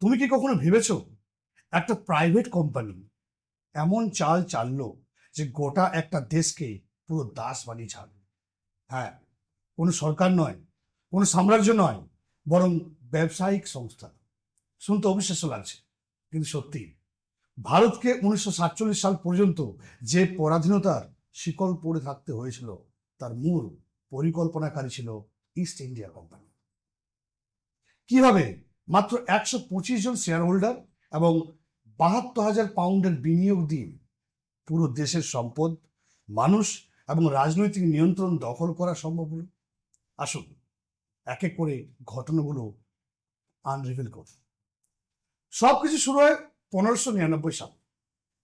তুমি কি কখনো ভেবেছো? একটা প্রাইভেট কোম্পানি এমন চাল চাললো যে গোটা একটা দেশকে পুরো দাস বানিয়ে ছাড়বে। হ্যাঁ কোনো সরকার নয়, কোনো সাম্রাজ্য নয়, বরং ব্যবসায়িক সংস্থা। শুনতে অবিশ্বাস্য লাগছে, কিন্তু সত্যি। ভারতকে উনিশশো সাতচল্লিশ সাল পর্যন্ত যে পরাধীনতার শিকল পড়ে থাকতে হয়েছিল, তার মূল পরিকল্পনাকারী ছিল ইস্ট ইন্ডিয়া কোম্পানি কীভাবে? মাত্র একশো পঁচিশ জন শেয়ার হোল্ডার এবং বাহাত্তর হাজার পাউন্ডের বিনিয়োগ দিয়ে পুরো দেশের সম্পদ, মানুষ এবং রাজনৈতিক নিয়ন্ত্রণ দখল করা সম্ভব হলো। আসুন এক এক করে ঘটনাগুলো আনরিভিল করুন সব কিছু শুরু হয় পনেরোশো নিরানব্বই সাল।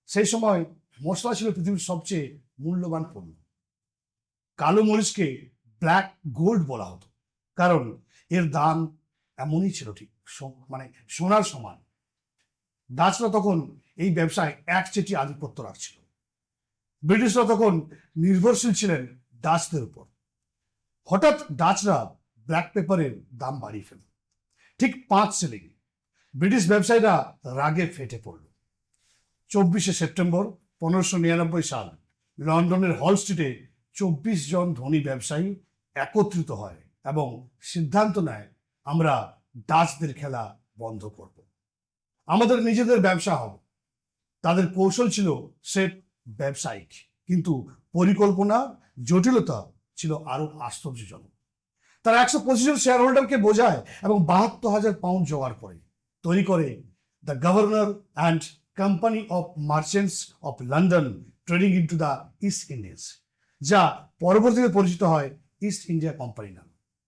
সেই সময় মশলা ছিল পৃথিবীর সবচেয়ে মূল্যবান পণ্য। কালো মরিচকে ব্ল্যাক গোল্ড বলা হতো। কারণ এর দাম এমনই ছিল ঠিক মানে সোনার সমান। ডাচরা তখন এই ব্যবসায় একচেটি আধিপত্য রাখছিল। ব্রিটিশরা তখন নির্ভরশীল ছিলেন ডাচদের উপর। হঠাৎ ডাচরা ব্ল্যাক পেপারের দাম বাড়িয়ে ফেলল। ঠিক পাঁচ সিলিং ব্রিটিশ ব্যবসায়ীরা রাগে ফেটে পড়ল। চব্বিশে সেপ্টেম্বর পনেরোশো নিরানব্বই সাল লন্ডনের হল স্ট্রিটে চব্বিশ জন ধনী ব্যবসায়ী একত্রিত হয় এবং সিদ্ধান্ত নেয় আমরা ডাচদের খেলা বন্ধ করব। আমাদের নিজেদের ব্যবসা হবে। তাদের কৌশল ছিল সে ব্যবসায়িক, কিন্তু পরিকল্পনা, জটিলতা ছিল আরও আশ্চর্যজনক। তারা একশো পঁচিশ জন শেয়ার হোল্ডারকে বোঝায় এবং বাহাত্তর হাজার পাউন্ড জোগাড় করে, তৈরি করে the governor and company of merchants of London trading into the East Indies যা পরবর্তীতে পরিচিত হয় ইস্ট ইন্ডিয়া কোম্পানি নামে।